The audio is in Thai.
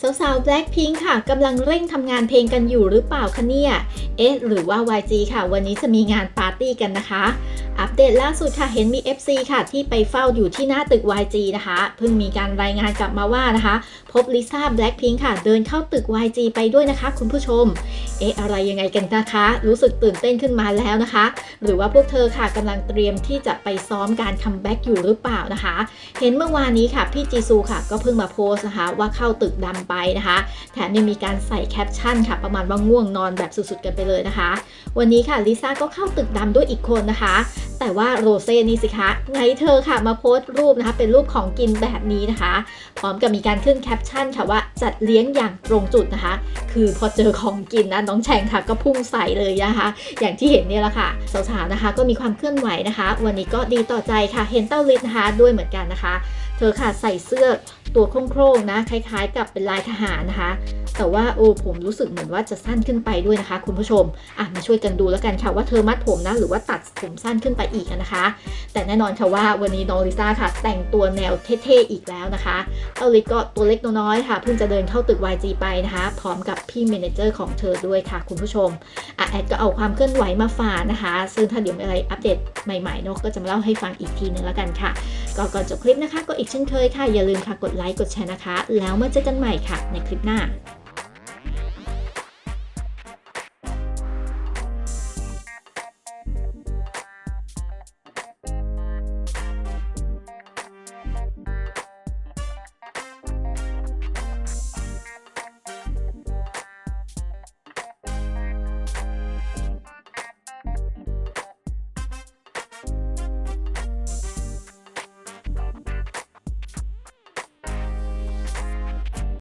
สาวๆ Blackpink ค่ะกำลังเร่งทำงานเพลงกันอยู่หรือเปล่าคะเนี่ย เอ๊ะ หรือว่า YG ค่ะ วันนี้จะมีงานปาร์ตี้กันนะคะ อัปเดตล่าสุดค่ะเห็นมี FC ค่ะที่ไปเฝ้าอยู่ที่หน้าตึก YG นะคะเพิ่งมีการรายงานกลับมาว่านะคะ พบลิซ่า Blackpink ค่ะ เดินเข้าตึก YG ไปด้วยนะคะคุณผู้ชม เอ๊ะอะไรยังไงกันนะคะ รู้สึกตื่นเต้นขึ้นมาแล้วนะคะ หรือว่าพวกเธอค่ะกำลังเตรียมที่จะไปซ้อมการคัมแบ็กอยู่หรือเปล่านะคะ เห็นเมื่อวานนี้ค่ะพี่จีซูค่ะ ก็เพิ่งมาโพสนะคะ ว่าเข้าตึกดำไปนะคะ แถมยังมีการใส่แคปชั่นค่ะ ประมาณว่าง่วงนอนแบบสุดๆกันไปเลยนะคะ วันนี้ค่ะลิซ่าก็เข้าตึกดำด้วยอีกคนนะคะ แต่ว่าโรเซ่นี่สิคะไงเธอค่ะมาโพสต์รูปนะคะ เป็นรูปของกินแบบนี้นะคะ พร้อมกับมีการขึ้นแคปชั่นค่ะว่าจัดเลี้ยงอย่างตรงจุดนะคะ คือพอเจอของกินนะน้องแชงค่ะก็พุ่งใส่เลยนะคะ อย่างที่เห็นเนี่ยแหละค่ะสาวๆนะคะ ก็มีความเคลื่อนไหวนะคะ วันนี้ก็ดีต่อใจค่ะเห็นเต้าลิศนะคะด้วยเหมือนกันนะคะ เธอค่ะใส่เสื้อตัวโคร่งๆนะคล้ายๆ กับเป็นลายทหารนะคะแต่ว่าโอ้ผมรู้สึกเหมือนว่าจะสั้นขึ้นไปด้วยนะคะ คุณผู้ชมอะมาช่วยกันดูแล้วกันค่ะว่าเธอมัดผมนะหรือว่าตัดผมสั้นขึ้นไปอีกนะคะ แต่แน่นอนค่ะว่าวันนี้น้องลิซ่าค่ะ แต่งตัวแนวเท่ๆอีกแล้วนะคะเต้าลิก็ตัวเล็กตัวน้อยค่ะ เพิ่งจะเดินเข้าตึก YG ไปนะคะ พร้อมกับพี่เมนเจอร์ของเธอด้วยค่ะ คุณผู้ชมอะแอดก็เอาความเคลื่อนไหวมาฝากนะคะ ซึ่งถ้าเดี๋ยวมีอะไรอัปเดตใหม่ๆเนกก็จะมาเล่าให้ฟังอีกทีนึงแล้วกันค่ะก็ก่อนจบคลิปนะคะ ก็อีกเช่นเคยค่ะอย่าลืมค่ะกดไลค์กดแชร์นะคะ แล้วมาเจอกันใหม่ค่ะ ในคลิปหน้า